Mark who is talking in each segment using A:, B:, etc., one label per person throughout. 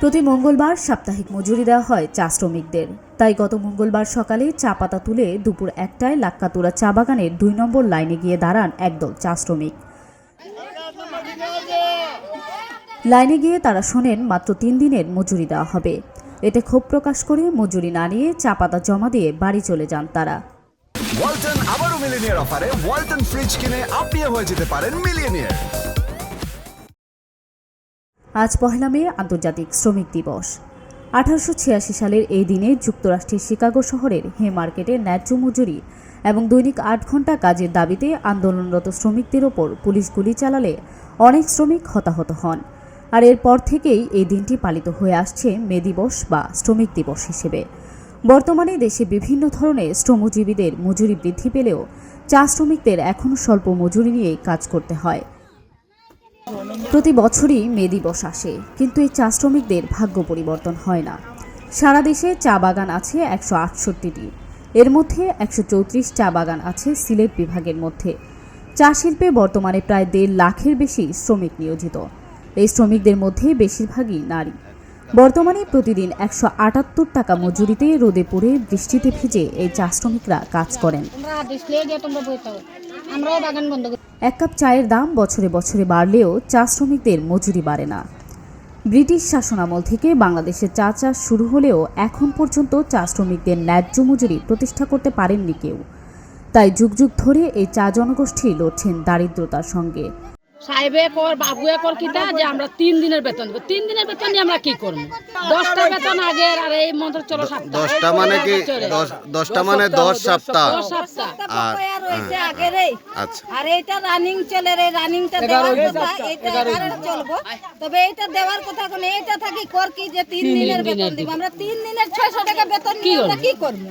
A: প্রতি মঙ্গলবার সাপ্তাহিক মজুরি দেওয়া হয় চা শ্রমিকদের। তাই গত মঙ্গলবার সকালে চা পাতা তুলে দুপুর একটায় লাক্কাতুরা চা বাগানের দুই নম্বর লাইনে গিয়ে দাঁড়ান একদল চা শ্রমিক। লাইনে গিয়ে তারা শোনেন, মাত্র তিন দিনের মজুরি দেওয়া হবে। এতে ক্ষোভ প্রকাশ করে মজুরি না নিয়ে চা পাতা জমা দিয়ে বাড়ি চলে যান তারা।
B: ওয়ালটন আবারও মিলিনিয়ার অফারে ওয়ালটন ফ্রিজ কিনে আপনিও হয়ে যেতে পারেন মিলিয়নিয়ার।
A: আজ পহেলা মে, আন্তর্জাতিক শ্রমিক দিবস। আঠারোশো ছিয়াশি সালের এই দিনে যুক্তরাষ্ট্রের শিকাগো শহরের হে মার্কেটে ন্যায্য মজুরি এবং দৈনিক আট ঘণ্টা কাজের দাবিতে আন্দোলনরত শ্রমিকদের ওপর পুলিশ গুলি চালালে অনেক শ্রমিক হতাহত হন। আর এরপর থেকেই এই দিনটি পালিত হয়ে আসছে মে দিবস বা শ্রমিক দিবস হিসেবে। বর্তমানে দেশে বিভিন্ন ধরনের শ্রমজীবীদের মজুরি বৃদ্ধি পেলেও চা শ্রমিকদের এখনও স্বল্প মজুরি নিয়েই কাজ করতে হয়। প্রতি বছরই মে দিবস আসে, কিন্তু এই চা শ্রমিকদের ভাগ্য পরিবর্তন হয় না। সারা দেশে চা বাগান আছে একশো আটষট্টিটি। এর মধ্যে একশো চৌত্রিশ চা বাগান আছে সিলেট বিভাগের মধ্যে। চা শিল্পে বর্তমানে প্রায় দেড় লাখের বেশি শ্রমিক নিয়োজিত। এই শ্রমিকদের মধ্যে বেশিরভাগই নারী। বর্তমানে প্রতিদিন একশো আটাত্তর টাকা মজুরিতে রোদে পড়ে বৃষ্টিতে ভিজে এই চা শ্রমিকরা কাজ করেন।
C: আমরা বাগান বন্ধ
A: এক কাপ চায়ের দাম বছরে বছরে বাড়লেও চা শ্রমিকদের মজুরি বাড়ে না। ব্রিটিশ শাসনামল থেকে বাংলাদেশে চা চাষ শুরু হলেও এখন পর্যন্ত চা শ্রমিকদের ন্যায্য মজুরি প্রতিষ্ঠা করতে পারেননি কেউ। তাই যুগ যুগ ধরে এই চা জনগোষ্ঠী লড়ছেন দারিদ্রতার সঙ্গে।
C: সাহেবে কর বাবুয়ে কর কিটা যে আমরা তিন দিনের বেতন দেবো। তিন দিনের বেতন দিয়ে আমরা কি করব? দশটা বেতন আগের আর এই মন্ত্র চলো
D: দশটা মানে কি? দশ দশটা মানে দশ সপ্তাহ
C: দশ সপ্তাহ।
D: আর
E: আগের এই।
D: আচ্ছা।
E: এইটা রানিং চলে রে রানিংটা দেওয়ার কথা এটা এগারো চলবো। তবে এইটা দেওয়ার কথা কোন এইটা থাকি কর কি যে তিন দিনের বেতন দিব। আমরা তিন দিনের ছয়শো টাকা বেতন নিয়ে আমরা কি করব?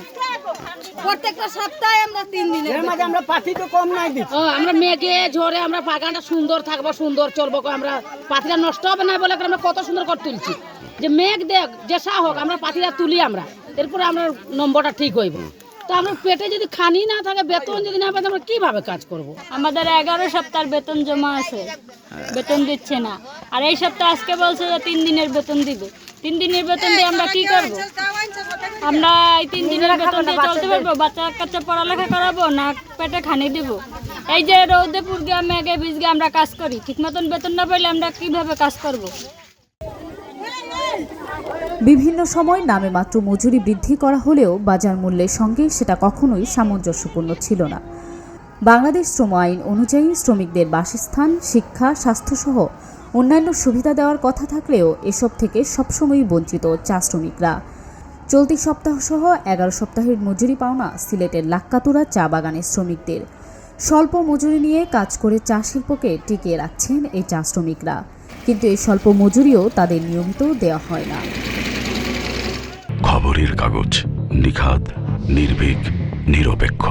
E: প্রত্যেকটা সপ্তাহে আমরা তিন দিনের
F: আমরা পাঠি তো কম নাই দিচ্ছি।
C: আমরা মেঘে ঝড়ে আমরা বাগানটা সুন্দর থাকব সুন্দর চলবো আমরা পাখিটা নষ্ট হবে না বলে আমরা কত সুন্দর করে তুলছি। যে মেঘ দেখ যে সা হোক আমরা পাখিটা তুলি আমরা। এরপরে আমরা নম্বরটা ঠিক হইব। তো আমরা পেটে যদি খানি না থাকে বেতন যদি না পাই আমরা কীভাবে কাজ করব?
G: আমাদের এগারো সপ্তাহ বেতন জমা আছে বেতন দিচ্ছে না। আর এই সপ্তাহ আজকে বলছে যে তিন দিনের বেতন দিবে। তিন দিনের বেতন দিয়ে আমরা কি করব? আমরা এই তিন দিনের বেতন দিয়ে চলতে পারব? বাচ্চা কাচ্চা পড়ালেখা করাবো না পেটে খানি দিব? এই যে রৌদে পুরগে মেঘে ভিজগে আমরা কাজ করি, ঠিক মতন বেতন না পাইলে আমরা কীভাবে কাজ করব।
A: বিভিন্ন সময় নামে মাত্র মজুরি বৃদ্ধি করা হলেও বাজার মূল্যের সঙ্গে সেটা কখনোই সামঞ্জস্যপূর্ণ ছিল না। বাংলাদেশ শ্রম আইন অনুযায়ী শ্রমিকদের বাসস্থান, শিক্ষা, স্বাস্থ্যসহ অন্যান্য সুবিধা দেওয়ার কথা থাকলেও এসব থেকে সবসময়ই বঞ্চিত চা শ্রমিকরা। চলতি সপ্তাহ সহ এগারো সপ্তাহের মজুরি পাওনা সিলেটের লাক্কাতুরা চা বাগানের শ্রমিকদের। স্বল্প মজুরি নিয়ে কাজ করে চা শিল্পকে টিকিয়ে রাখছেন এই চা শ্রমিকরা। কিন্তু এই স্বল্প মজুরিও তাদের নিয়মিত দেওয়া হয় না।
H: খবরের কাগজ নিখাদ, নির্ভীক, নিরপেক্ষ।